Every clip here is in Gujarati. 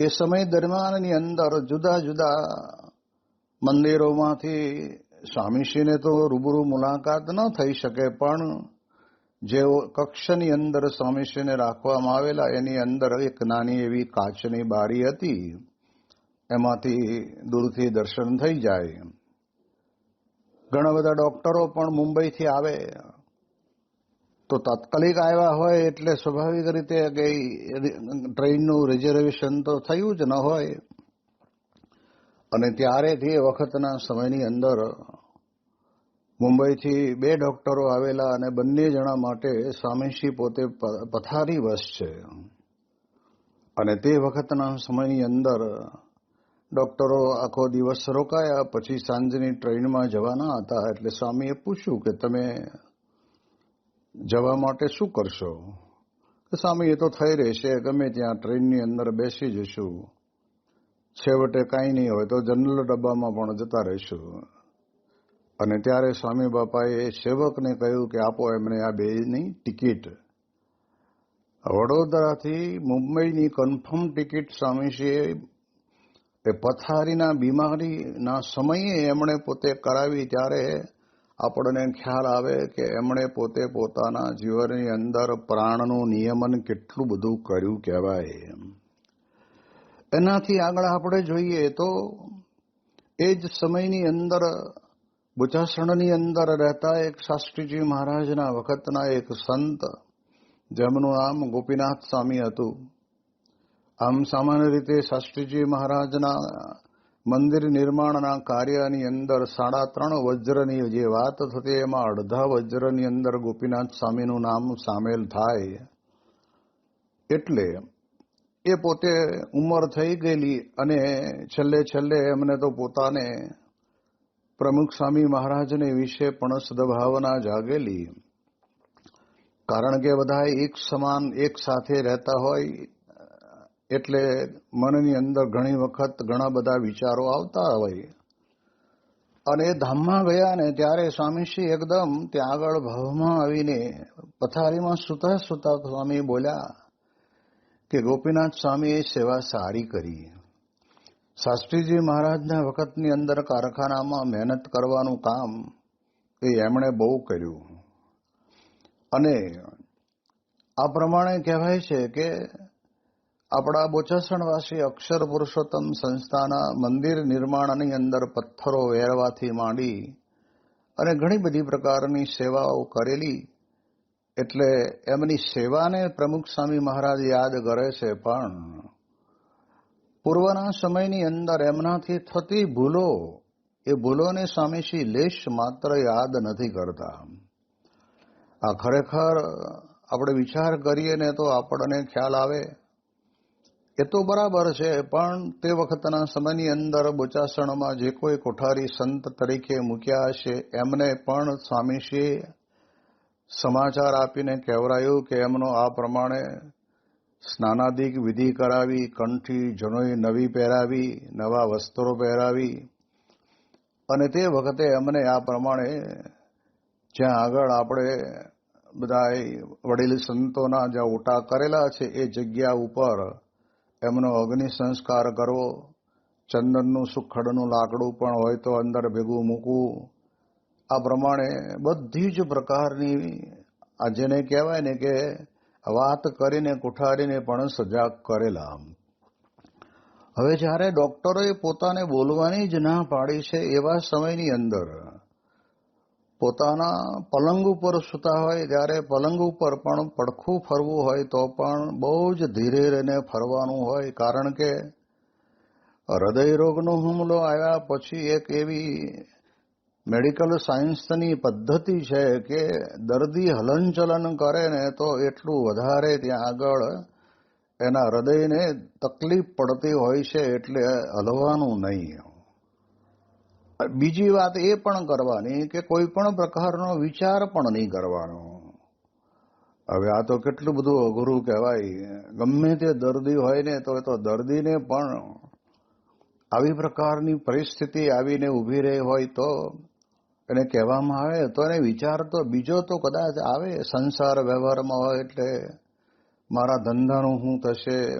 એ સમય દરમિયાનની અંદર જુદા જુદા મંદિરોમાંથી સ્વામીશ્રીને તો રૂબરૂ મુલાકાત ન થઈ શકે, પણ જે કક્ષની અંદર સ્વામીશ્રીને રાખવામાં આવેલા, એની અંદર એક નાની એવી કાચની બારી હતી. એમાંથી દૂરથી દર્શન થઈ જાય. ઘણા બધા ડોક્ટરો પણ મુંબઈથી આવે. તો તાત્કાલિક આવ્યા હોય એટલે સ્વાભાવિક રીતે કે ટ્રેનનું રિઝર્વેશન તો થયું જ ન હોય. અને ત્યારે તે વખતના સમયની અંદર મુંબઈથી બે ડોક્ટરો આવેલા અને બંને જણા માટે સ્વામીશ્રી પોતે પથારી વશ છે. અને તે વખતના સમયની અંદર ડોક્ટરો આખો દિવસ રોકાયા, પછી સાંજની ટ્રેનમાં જવાના હતા એટલે સ્વામીએ પૂછ્યું કે તમે જવા માટે શું કરશો? સ્વામી, એ તો થઈ રહેશે. ગમે ત્યાં ટ્રેનની અંદર બેસી જશું છેવટે કાંઈ નહીં હોય તો જનરલ ડબ્બામાં પણ જતા રહીશું. અને ત્યારે સ્વામી બાપાએ સેવકને કહ્યું કે આપો એમને આ બેની ટિકિટ. વડોદરાથી મુંબઈની કન્ફર્મ ટિકિટ સ્વામીશ્રીએ એ પથારીના બીમારીના સમયે એમણે પોતે કરાવી ત્યારે આપણને ખ્યાલ આવે કે એમણે પોતે પોતાના જીવનની અંદર પ્રાણનું નિયમન કેટલું બધું કર્યું કહેવાય એનાથી આગળ આપણે જોઈએ તો એ જ સમયની અંદર બુચાસણની અંદર રહેતા એક શાસ્ત્રીજી મહારાજના વખતના એક સંત, જેમનું નામ ગોપીનાથ સ્વામી હતું. આમ સામાન્ય રીતે શાસ્ત્રીજી મહારાજના મંદિર નિર્માણના કાર્યની અંદર સાડા ત્રણ વજ્રની જે વાત થતી, એમાં અડધા વજ્રની અંદર ગોપીનાથ સ્વામીનું નામ સામેલ થાય. એટલે એ પોતે ઉંમર થઈ ગયેલી અને છેલ્લે છેલ્લે એમને તો પોતાને પ્રમુખ સ્વામી મહારાજને વિશે પણ સદભાવના જાગેલી. કારણ કે બધા એક સમાન, એક સાથે રહેતા હોય એટલે મનની અંદર ઘણી વખત ઘણા બધા વિચારો આવતા હોય. અને એ ધામમાં ગયા ને ત્યારે સ્વામીશ્રી એકદમ ત્યાં આગળ ભાવમાં આવીને પથારીમાં સુતા સુતા સ્વામી બોલ્યા કે, ગોપીનાથ સ્વામીએ સેવા સારી કરી. શાસ્ત્રીજી મહારાજના વખતની અંદર કારખાનામાં મહેનત કરવાનું કામ એ એમણે બહુ કર્યું. અને આ પ્રમાણે કહેવાય છે કે આપણા બોચાસણવાસી અક્ષર પુરુષોત્તમ સંસ્થાના મંદિર નિર્માણની અંદર પથ્થરો વેરવાથી માંડી અને ઘણી બધી પ્રકારની સેવાઓ કરેલી. એટલે એમની સેવાને પ્રમુખ સ્વામી મહારાજ યાદ કરે છે પણ પૂર્વના સમયની અંદર એમનાથી થતી ભૂલો એ ભૂલોને સ્વામીશ્રી લેશ માત્ર યાદ નથી કરતા. આ ખરેખર આપણે વિચાર કરીએ ને તો આપણને ખ્યાલ આવે એ તો બરાબર છે, પણ તે વખતના સમયની અંદર બોચાસણમાં જે કોઈ કોઠારી સંત તરીકે મૂક્યા હશે, એમને પણ સ્વામીશ્રીએ સમાચાર આપીને કહેવરાયું કે એમનો આ પ્રમાણે સ્નાનાદિક વિધિ કરાવી, કંઠી જનોઈ નવી પહેરાવી, નવા વસ્ત્રો પહેરાવી અને તે વખતે એમને આ પ્રમાણે જ્યાં આગળ આપણે બધા વડીલ સંતોના જ્યાં ઓટા કરેલા છે, એ જગ્યા ઉપર એમનો અગ્નિ સંસ્કાર કરવો ચંદનનું, સુખડનું લાકડું પણ હોય તો અંદર ભેગું મૂકવું. આ પ્રમાણે બધી જ પ્રકારની, આ જેને કહેવાય ને કે વાત કરીને, કુઠારીને પણ સજાગ કરેલા હવે જ્યારે ડોક્ટરોએ પોતાને બોલવાની જ ના પાડી છે એવા સમયની અંદર પોતાના પલંગ ઉપર સૂતા હોય ત્યારે પલંગ ઉપર પણ પડખું ફરવું હોય, તો પણ બહુ જ ધીરે રહીને ફરવાનું હોય. કારણ કે હૃદય રોગનો હુમલો આવ્યા પછી એક એવી મેડિકલ સાયન્સની પદ્ધતિ છે કે દર્દી હલનચલન કરે ને તો એટલું વધારે ત્યાં આગળ એના હૃદયને તકલીફ પડતી હોય છે એટલે હલવાનું નહીં. બીજી વાત એ પણ કરવાની કે કોઈ પણ પ્રકારનો વિચાર પણ નહીં કરવાનો. હવે આ તો કેટલું બધું અઘરું કહેવાય. ગમે તે દર્દી હોય ને, તો એ તો દર્દીને પણ આવી પ્રકારની પરિસ્થિતિ આવીને ઊભી રહી હોય તો એને કહેવામાં આવે, તો એને વિચાર તો બીજો તો કદાચ આવે. સંસાર વ્યવહારમાં હોય એટલે મારા ધંધાનું શું થશે?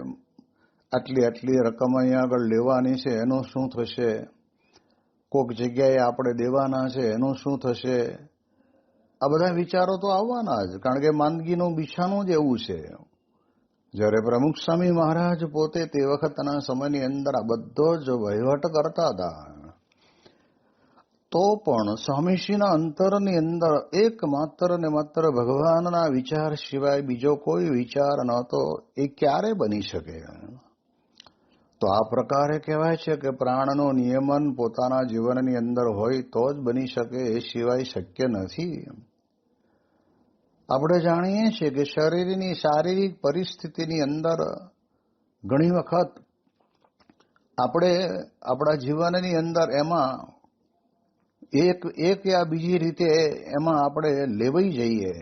આટલી આટલી રકમ અહીંયા આગળ લેવાની છે, એનું શું થશે? કોક જગ્યાએ આપણે દેવાના છે, એનું શું થશે? આ બધા વિચારો તો આવવાના જ, કારણ કે માંદગીનું બિછાનું જ એવું છે. જ્યારે પ્રમુખ સ્વામી મહારાજ પોતે તે વખતના સમયની અંદર આ બધો જ વહીવટ કરતા હતા. તો પણ સ્વામીશ્રીના અંતરની અંદર એક માત્ર ને માત્ર ભગવાનના વિચાર સિવાય બીજો કોઈ વિચાર નહોતો, એ ક્યારે બની શકે? તો આ પ્રકારે કહેવાય છે કે પ્રાણનો નિયમન પોતાના જીવનની અંદર હોય તો જ બની શકે એ સિવાય શક્ય નથી. આપણે જાણીએ છીએ કે શરીરની શારીરિક પરિસ્થિતિની અંદર ઘણી વખત આપણે આપણા જીવનની અંદર એમાં એક એક યા બીજી રીતે એમાં આપણે લેવાઈ જઈએ.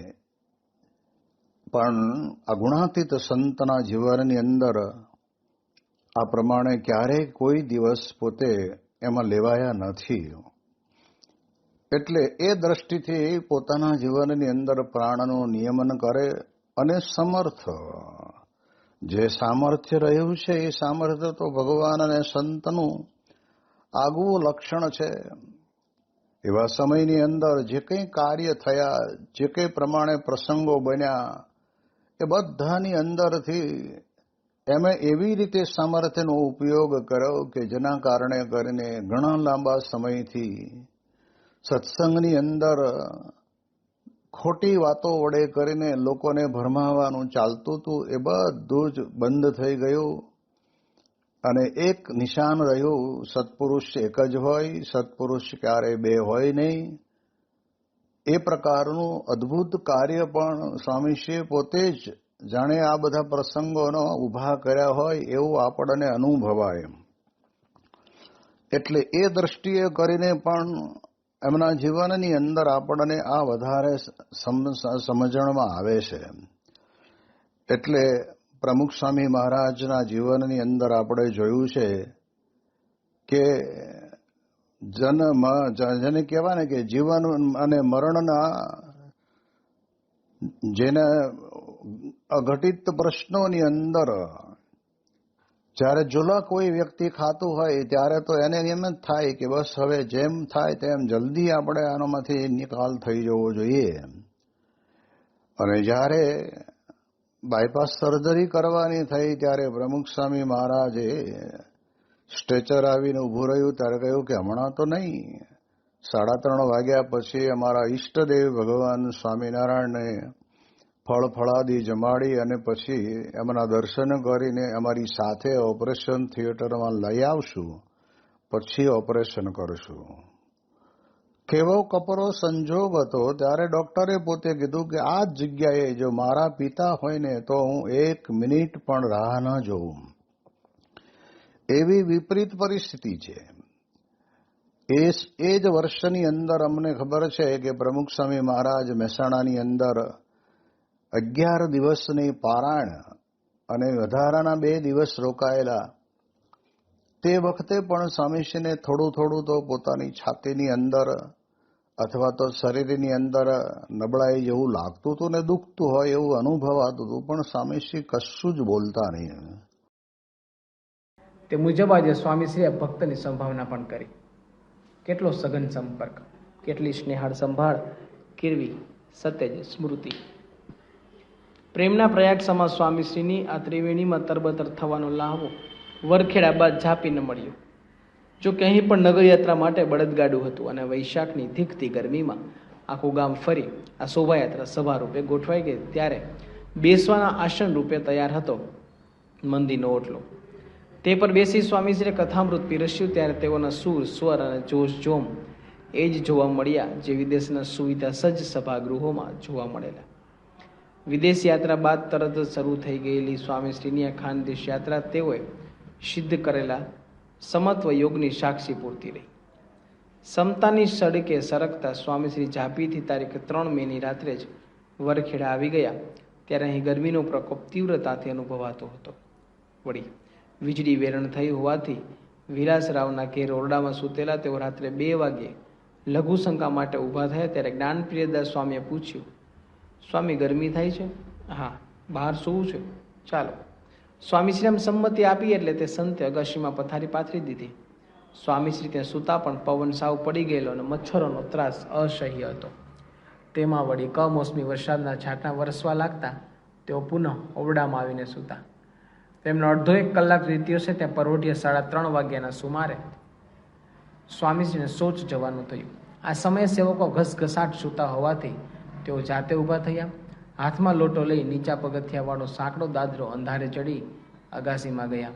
પણ આ ગુણાતીત સંતના જીવનની અંદર આ પ્રમાણે ક્યારેય કોઈ દિવસ પોતે એમાં લેવાયા નથી. એટલે એ દ્રષ્ટિથી પોતાના જીવનની અંદર પ્રાણનું નિયમન કરે અને સમર્થ. જે સામર્થ્ય રહ્યું છે, એ સામર્થ્ય તો ભગવાન અને સંતનું આગવું લક્ષણ છે. એવા સમયની અંદર જે કંઈ કાર્ય થયા, જે કંઈ પ્રમાણે પ્રસંગો બન્યા, એ બધાની અંદરથી એમે એવી રીતે સામર્થ્યનો ઉપયોગ કર્યો કે જેના કારણે કરીને ઘણા લાંબા સમયથી સત્સંગની અંદર ખોટી વાતો વડે કરીને લોકોને ભરમાવાનું ચાલતું હતું, એ બધું જ બંધ થઈ ગયું. અને એક નિશાન રહ્યું, સત્પુરુષ એક જ હોય, સત્પુરુષ ક્યારે બે હોય નહીં. એ પ્રકારનું અદ્ભુત કાર્ય પણ સ્વામીશ્રીએ પોતે જ જાણે આ બધા પ્રસંગોનો ઊભા કર્યા હોય એવું આપણને અનુભવાય એટલે એ દ્રષ્ટિએ કરીને પણ એમના જીવનની અંદર આપણને આ વધારે સમજણમાં આવે છે એટલે પ્રમુખ સ્વામી મહારાજના જીવનની અંદર આપણે જોયું છે કે જન્મ જેને કહેવાય ને કે જીવન અને મરણના જેને અઘટિત પ્રશ્નોની અંદર જ્યારે જુલા કોઈ વ્યક્તિ ખાતું હોય, ત્યારે તો એને એમ જ થાય કે બસ હવે જેમ થાય તેમ જલ્દી આપણે આનામાંથી નિકાલ થઈ જવો જોઈએ. અને જ્યારે બાયપાસ સર્જરી કરવાની થઈ, ત્યારે પ્રમુખ સ્વામી મહારાજે સ્ટ્રેચર આવીને ઊભું રહ્યું, ત્યારે કહ્યું કે હમણાં તો નહીં. સાડા ત્રણ વાગ્યા પછી અમારા ઈષ્ટદેવ ભગવાન સ્વામિનારાયણને ફળ ફળાદી જમાડી અને પછી એમના દર્શન કરીને અમારી સાથે ઓપરેશન થિયેટરમાં લઈ આવશું, પછી ઓપરેશન કરશું. કેવો કપરો સંજોગ હતો, ત્યારે ડોક્ટરે પોતે કીધું કે આ જ જગ્યાએ જો મારા પિતા હોય ને તો હું એક મિનિટ પણ રાહ ન જોઉં. એવી વિપરીત પરિસ્થિતિ છે. એ એ જ વર્ષની અંદર અમને ખબર છે કે પ્રમુખ સ્વામી મહારાજ મહેસાણાની અંદર અગિયાર દિવસની પારાયણ અને વધારાના બે દિવસ રોકાયેલા, તે વખતે પણ સ્વામીશ્રીને થોડું થોડું તો પોતાની છાતીની અંદર અથવા તો શરીરની અંદર નબળાઈ જેવું લાગતું હતું ને દુખતું હોય એવું અનુભવાતું હતું, પણ સ્વામીશ્રી કશું જ બોલતા નહીં. તે મુજબ આજે સ્વામીશ્રીએ ભક્તની સંભાવના પણ કરી. કેટલો સઘન સંપર્ક, કેટલી સ્નેહાળ સંભાળ, કેળવી, સતેજ સ્મૃતિ. પ્રેમના પ્રયાગ સમા સ્વામીશ્રીની આ ત્રિવેણીમાં તરબતર થવાનો લાહવો વરખેડા બાદ ઝાંપીને મળ્યો. જો કે અહીં પણ નગરયાત્રા માટે બળદગાડું હતું અને વૈશાખની ધીકતી ગરમીમાં આખું ગામ ફરી આ શોભાયાત્રા સભા રૂપે ગોઠવાઈ ગઈ. ત્યારે બેસવાના આસન રૂપે તૈયાર હતો મંદિરનો ઓટલો. તે પર બેસી સ્વામીશ્રીએ કથામૃત પીરસ્યું. ત્યારે તેઓના સૂર, સ્વર અને જોશ જોમ એ જ જોવા મળ્યા જે વિદેશના સુવિધા સજ્જ સભાગૃહોમાં જોવા મળેલા. વિદેશ યાત્રા બાદ તરત જ શરૂ થઈ ગયેલી સ્વામીશ્રીની આ ખાનદેશ યાત્રા તેઓએ સિદ્ધ કરેલા સમત્વ યોગની સાક્ષી પૂરતી રહી. સમતાની સડકે સરકતા સ્વામીશ્રી ઝાપીથી તારીખ ત્રણ મેની રાત્રે જ વરખેડા આવી ગયા, ત્યારે અહીં ગરમીનો પ્રકોપ તીવ્રતાથી અનુભવાતો હતો. વળી વીજળી વેરણ થઈ હોવાથી વિલાસરાવના ઘેર ઓરડામાં સૂતેલા તેઓ રાત્રે બે વાગ્યે લઘુશંકા માટે ઊભા થયા, ત્યારે જ્ઞાનપ્રિયદાસ સ્વામીએ પૂછ્યું સ્વામી ગરમી થાય છે? હા. બહાર સૂવું છે? ચાલો. સ્વામીશ્રી એમ સંમતિ આપી એટલે તે સંતે અગાશીમાં પથારી પાથરી દીધી. સ્વામીશ્રી ત્યાં સૂતા પણ પવન સાવ પડી ગયેલો અને મચ્છરોનો ત્રાસ અસહ્ય હતો. તેમાં વળી કમોસમી વરસાદના છાંટા વરસવા લાગતા તેઓ પુનઃ ઓરડામાં આવીને સૂતા. તેમનો અડધો એક કલાક છે ત્યાં પરોઢિયા સાડા ત્રણ વાગ્યાના સુમારે સ્વામીજીને સોચ જવાનું થયું. આ સમયે સેવકો ઘસઘસાટ સૂતા હોવાથી તેઓ જાતે ઊભા થયા. હાથમાં લોટો લઈ નીચા પગથિયાવાળો સાંકડો દાદરો અંધારે ચડી અગાસીમાં ગયા.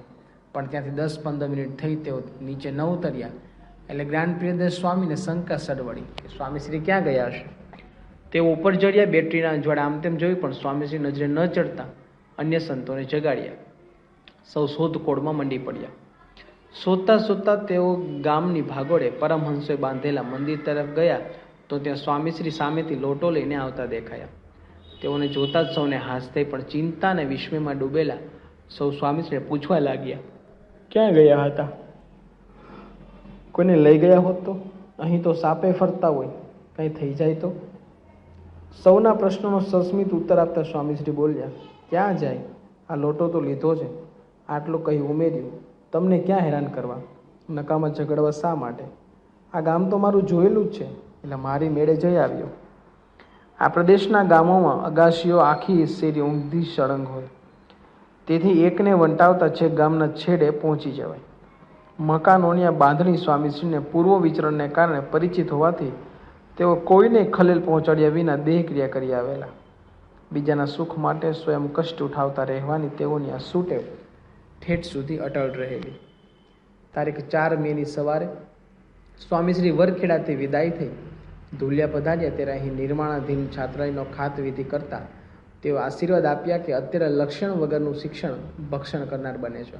પણ ત્યાંથી દસ પંદર મિનિટ થઈ તેઓ નીચે ન ઉતર્યા. એટલે જ્ઞાન પ્રિયદેશ સ્વામીને શંકા સડવડી કે સ્વામીશ્રી ક્યાં ગયા હશે? તેઓ ઉપર ચડ્યા, બેટરીના જોડે આમ તેમ જોયું, પણ સ્વામીશ્રી નજરે ન ચડતા અન્ય સંતોને જગાડ્યા. સૌ શોધખોળમાં મંડી પડ્યા. શોધતા શોધતા તેઓ ગામની ભાગોળે પરમહંસોએ બાંધેલા મંદિર તરફ ગયા. તો ત્યાં સ્વામીશ્રી સામેથી લોટો લઈને આવતા દેખાયા. તેઓને જોતા જ સૌને હાસ પણ ચિંતા અને વિસ્મયમાં ડૂબેલા સૌ સ્વામીશ્રીને પૂછવા લાગ્યા, ક્યાં ગયા હતા? કોઈને લઈ ગયા હોત તો? અહીં તો સાપે ફરતા હોય, કંઈ થઈ જાય તો? સૌના પ્રશ્નોનો સસ્મિત ઉત્તર આપતા સ્વામીશ્રી બોલ્યા, ક્યાં જાય? આ લોટો તો લીધો છે. આટલું કહી ઉમેર્યું. તમને ક્યાં હેરાન કરવા? નકામાં ઝઘડવા શા માટે? આ ગામ તો મારું જોયેલું જ છે. એટલે મારી મેળે જઈ આવ્યો. આ પ્રદેશના ગામોમાં અગાશીઓ આખી શેરી ઊંધી સળંગ હોય. તેથી એકને વંટાવતા છેક ગામના છેડે પહોંચી જવાય. મકાનોની આ બાંધણી સ્વામીશ્રીને પૂર્વ વિચરણને કારણે પરિચિત હોવાથી તેઓ કોઈને ખલેલ પહોંચાડ્યા વિના દેહક્રિયા કરી આવેલા. બીજાના સુખ માટે સ્વયં કષ્ટ ઉઠાવતા રહેવાની તેઓની આ સૂટે ઠેઠ સુધી અટળ રહેલી. તારીખ ચાર મેની સવારે સ્વામીશ્રી વરખેડાથી વિદાય થઈ ધુલિયા પધાર્યા ત્યારે અહીં નિર્માણાધીન છાત્રાલયનો ખાત વિધિ કરતા તેઓ આશીર્વાદ આપ્યા કે અત્યારે લક્ષણ વગરનું શિક્ષણ ભક્ષણ કરનાર બને છે.